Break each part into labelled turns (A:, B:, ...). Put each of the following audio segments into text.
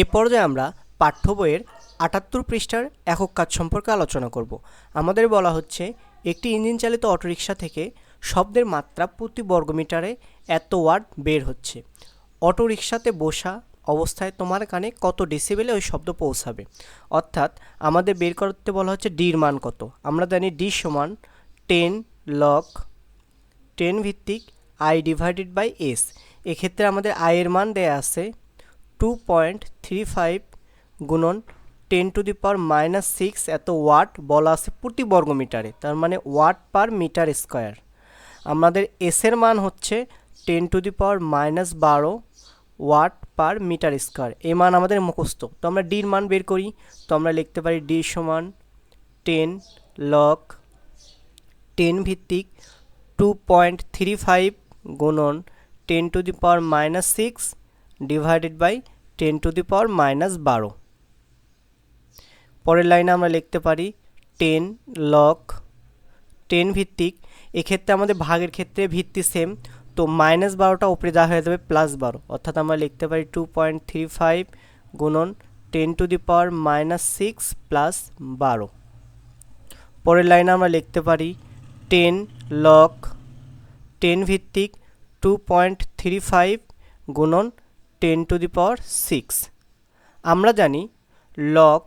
A: এ পর্যায়ে আমরা পাঠ্য বইয়ের আটাত্তর পৃষ্ঠার একক কাজ সম্পর্কে আলোচনা করব। আমাদের বলা হচ্ছে, একটি ইঞ্জিন চালিত অটোরিকশা থেকে শব্দের মাত্রা প্রতি বর্গমিটারে এত ওয়ার্ড বের হচ্ছে। অটোরিকশাতে বসা অবস্থায় তোমার কানে কত ডেসিবেলে ওই শব্দ পৌঁছাবে? অর্থাৎ আমাদের বের করতে বলা হচ্ছে ডির মান কত? আমরা জানি ডি সমান টেন লক টেন ভিত্তিক আই ডিভাইডেড বাই এস এক্ষেত্রে আমাদের আয়ের মান দেয়া আছে টু পয়েন্ট থ্রি ফাইভ গুণন ten to the power minus six এত ওয়াট বলা আছে প্রতি বর্গমিটারে, তার মানে ওয়াট পার মিটার স্কোয়ার আমাদের এসের মান হচ্ছে ten to the power minus বারো ওয়াট পার মিটার স্কোয়ার এই মান আমাদের মুখস্থ। তো আমরা ডির মান বের করি। তো আমরা লিখতে পারি ডি সমান টেন লক টেন ভিত্তিক টু পয়েন্ট থ্রি ফাইভ গুণন ten to the power minus six divided by ten to the power minus বারো। পরের লাইনে আমরা লিখতে পারি টেন লক টেন ভিত্তিক। এক্ষেত্রে আমাদের ভাগের ক্ষেত্রে ভিত্তি সেম তো মাইনাস বারোটা উপরে যা হয়ে যাবে প্লাস বারো। অর্থাৎ আমরা লিখতে পারি টু পয়েন্ট থ্রি ফাইভ গুণন ten to the power minus six plus বারো। পরের লাইনে আমরা লিখতে পারি টেন লক টেন ভিত্তিক টু পয়েন্ট থ্রি ফাইভ গুণন ten to the power six. আমরা জানি লক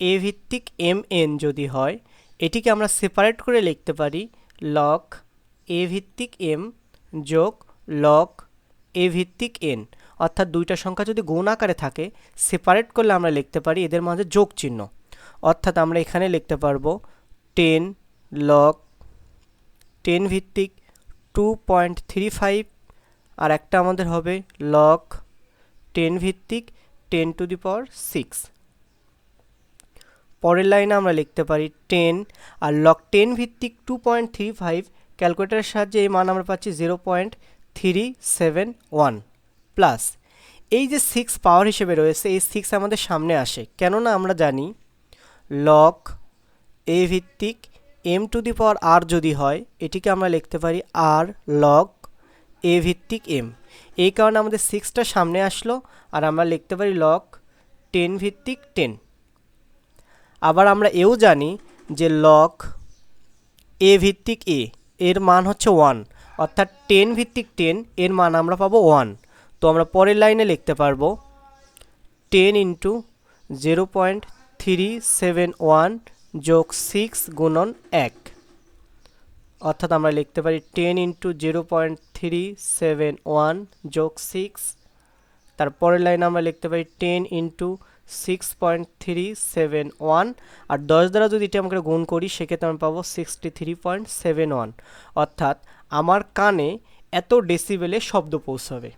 A: এ ভিত্তিক এম এন যদি হয়, এটিকে আমরা সেপারেট করে লিখতে পারি লক এ ভিত্তিক এম যোগ লক এ ভিত্তিক এন অর্থাৎ দুইটা সংখ্যা যদি গুণ আকারে থাকে সেপারেট করলে আমরা লিখতে পারি এদের মাঝে যোগ চিহ্ন। অর্থাৎ আমরা এখানে লিখতে পারব টেন লক টেন ভিত্তিক টু পয়েন্ট থ্রি ফাইভ আর একটা আমাদের হবে লক টেন ভিত্তিক ten to the power six পরের লাইনে আমরা লিখতে পারি টেন আর লক টেন ভিত্তিক টু পয়েন্ট থ্রি ফাইভ ক্যালকুলেটারের সাহায্যে এই মান আমরা পাচ্ছি zero point three seven one plus এই যে সিক্স পাওয়ার হিসেবে রয়েছে, এই সিক্স আমাদের সামনে আসে। কেননা আমরা জানি লক এ ভিত্তিক এম টু দি পাওয়ার আর যদি হয়, এটিকে আমরা লিখতে পারি আর লক এ ভিত্তিক এম এই কারণে আমাদের সিক্সটা সামনে আসলো, আর আমরা লিখতে পারি লক টেন ভিত্তিক টেন আবার আমরা এও জানি যে লক এ ভিত্তিক এ এর মান হচ্ছে ওয়ান অর্থাৎ টেন ভিত্তিক টেন এর মান আমরা পাবো ওয়ান তো আমরা পরের লাইনে লিখতে পারব ten into zero point three seven one যোগ সিক্স গুণন এক। অর্থাৎ আমরা লিখতে পারি ten into zero point three seven one যোগ সিক্স তারপরের লাইনে আমরা লিখতে পারি ten into six point three seven one আর দশ দ্বারা যদি এটি আমরা গুণ করি, সেক্ষেত্রে আমরা পাবো sixty three point seven one অর্থাৎ আমার কানে এত ডেসিবেলে শব্দ পৌঁছাবে।